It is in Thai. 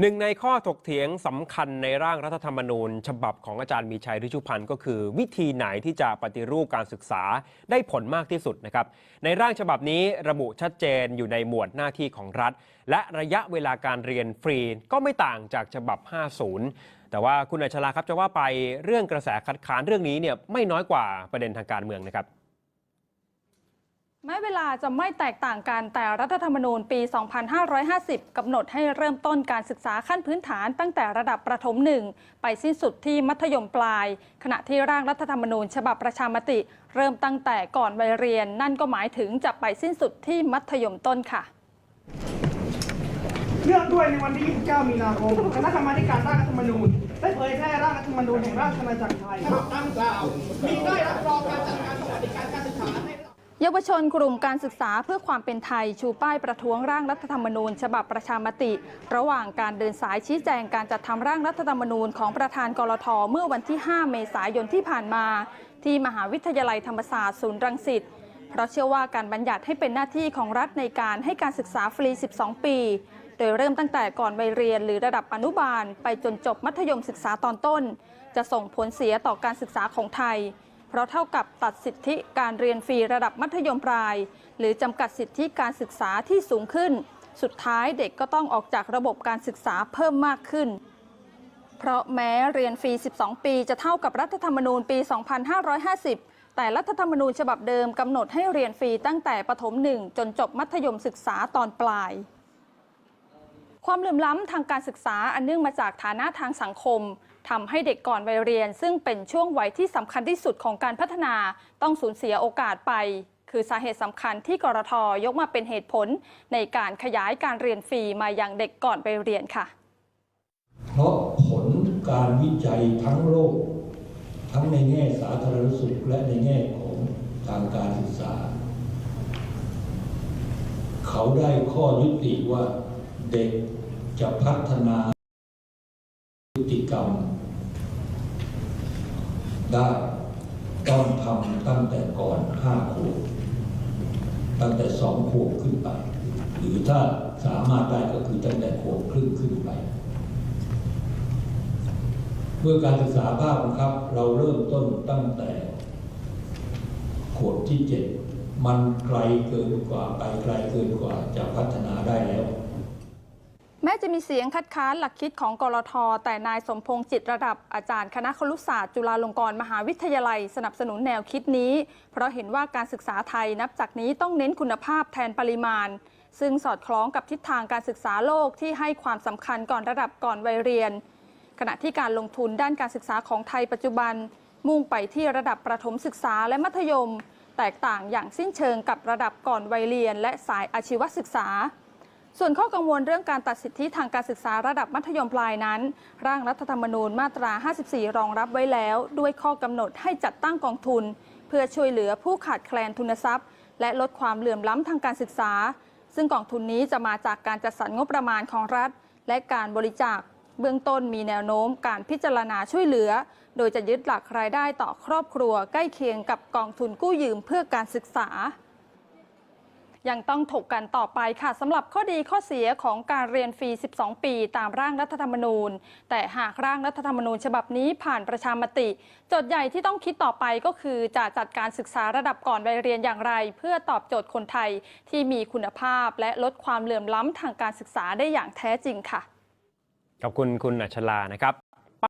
หนึ่งในข้อถกเถียงสำคัญในร่างรัฐธรรมนูญ ฉบับของอาจารย์มีชัยฤชุพันธ์ก็คือ วิธีไหนที่จะปฏิรูปการศึกษาได้ผลมากที่สุดนะครับในร่างฉบับนี้ระบุชัดเจนอยู่ในหมวดหน้าที่ของรัฐ และระยะเวลาการเรียนฟรีก็ไม่ต่างจากฉบับ 50 แต่ว่าคุณอัชราครับจะว่าไปเรื่องกระแสคัดค้านเรื่องนี้เนี่ยไม่น้อยกว่าประเด็นทางการเมืองนะครับ แม้เวลาจะไม่แตกต่างกันแต่รัฐธรรมนูญปี 2550 กำหนดให้เริ่มต้นการศึกษาขั้นพื้นฐานตั้งแต่ระดับประถมหนึ่งไปสิ้นสุดที่มัธยมปลาย ขณะที่ร่างรัฐธรรมนูญฉบับประชามติ เริ่มตั้งแต่ก่อนวัยเรียน นั่นก็หมายถึงจะไปสิ้นสุดที่มัธยมต้นค่ะ เนื่องด้วยในวันที่ 29 มีนาคม คณะกรรมาธิการร่างรัฐธรรมนูญได้เผยแพร่ร่างรัฐธรรมนูญแห่งราชอาณาจักรไทยฉบับดังกล่าวมีได้รับรองการจัดการสวัสดิการการศึกษา เยาวชนกลุ่มการศึกษาเพื่อความเป็นไทยชูป้ายประท้วงร่างรัฐธรรมนูญ ฉบับประชามติ ระหว่างการเดินสายชี้แจงการจัดทำร่างรัฐธรรมนูญของประธานกรทเมื่อวันที่ 5 เมษายนที่ผ่านมา ที่มหาวิทยาลัยธรรมศาสตร์ศูนย์รังสิตเพราะเชื่อว่าการบัญญัติให้เป็นหน้าที่ของรัฐในการให้การศึกษาฟรี 12 ปี โดยเริ่มตั้งแต่ก่อนวัยเรียนหรือระดับอนุบาล ไปจนจบมัธยมศึกษาตอนต้น จะส่งผลเสียต่อการศึกษาของไทย เพราะเท่ากับตัดสิทธิการเรียนฟรีระดับมัธยมปลาย หรือจำกัดสิทธิการศึกษาที่สูงขึ้น สุดท้ายเด็กก็ต้องออกจากระบบการศึกษาเพิ่มมากขึ้น เพราะแม้เรียนฟรี 12 ปีจะเท่ากับรัฐธรรมนูญปี 2550แต่รัฐธรรมนูญฉบับเดิมกำหนดให้เรียนฟรีตั้งแต่ประถมหนึ่งจนจบมัธยมศึกษาตอนปลาย ความเหลื่อมล้ำทางการศึกษาอันเนื่องมาจากฐานะทางสังคม ทำให้เด็กก่อนวัยเรียน ซึ่งเป็นช่วงวัยที่สำคัญที่สุดของการพัฒนา ต้องสูญเสียโอกาสไป คือสาเหตุสำคัญที่กรทยกมาเป็นเหตุผล ในการขยายการเรียนฟรีมายังเด็กก่อนไปเรียนค่ะ เพราะผลการวิจัยทั้งโลก ทั้งในแง่สาธารณสุขและในแง่ของทางการศึกษา เขาได้ข้อยุติว่าเด็กจะพัฒนา พฤติกรรมได้ต้องทำตั้งแต่ก่อนห้าขวบตั้งแต่สองขวบขึ้นไป หรือถ้าสามารถได้ก็คือตั้งแต่ขวบครึ่งขึ้นไป เมื่อการศึกษาภาคบังคับ เราเริ่มต้นตั้งแต่ขวบที่เจ็ดมันไกลเกินกว่าไปไกลเกินกว่าจะพัฒนาได้แล้ว แม้จะมีเสียงคัดค้านหลักคิดของกรท แต่นายสมพงษ์จิตระดับอาจารย์คณะครุศาสตร์จุฬาลงกรณ์มหาวิทยาลัย สนับสนุนแนวคิดนี้ เพราะเห็นว่าการศึกษาไทยนับจากนี้ต้องเน้นคุณภาพแทนปริมาณ ซึ่งสอดคล้องกับทิศทางการศึกษาโลกที่ให้ความสำคัญก่อนระดับก่อนวัยเรียน ขณะที่การลงทุนด้านการศึกษาของไทยปัจจุบัน มุ่งไปที่ระดับประถมศึกษาและมัธยม แตกต่างอย่างสิ้นเชิงกับระดับก่อนวัยเรียน และสายอาชีวศึกษา ส่วนข้อกังวลเรื่องการตัดสิทธิทางการศึกษาระดับมัธยมปลายนั้น ร่างรัฐธรรมนูญมาตรา 54 รองรับไว้แล้ว ด้วยข้อกำหนดให้จัดตั้งกองทุน เพื่อช่วยเหลือผู้ขาดแคลนทุนทรัพย์ และลดความเหลื่อมล้ำทางการศึกษา ซึ่งกองทุนนี้จะมาจากการจัดสรรงบประมาณของรัฐ และการบริจาค เบื้องต้นมีแนวโน้มการพิจารณาช่วยเหลือ โดยจะยึดหลักรายได้ต่อครอบครัว ใกล้เคียงกับกองทุนกู้ยืมเพื่อการศึกษา ยังต้องถกกันต่อไปค่ะสำหรับข้อดีข้อเสียของการเรียนฟรี 12 ปี ตามร่างรัฐธรรมนูญ แต่หากร่างรัฐธรรมนูญฉบับนี้ผ่านประชามติ โจทย์ใหญ่ที่ต้องคิดต่อไปก็คือจะจัดการศึกษาระดับก่อนวัยเรียนอย่างไร เพื่อตอบโจทย์คนไทยที่มีคุณภาพ และลดความเหลื่อมล้ำทางการศึกษาได้อย่างแท้จริงค่ะขอบคุณคุณอัชรานะครับ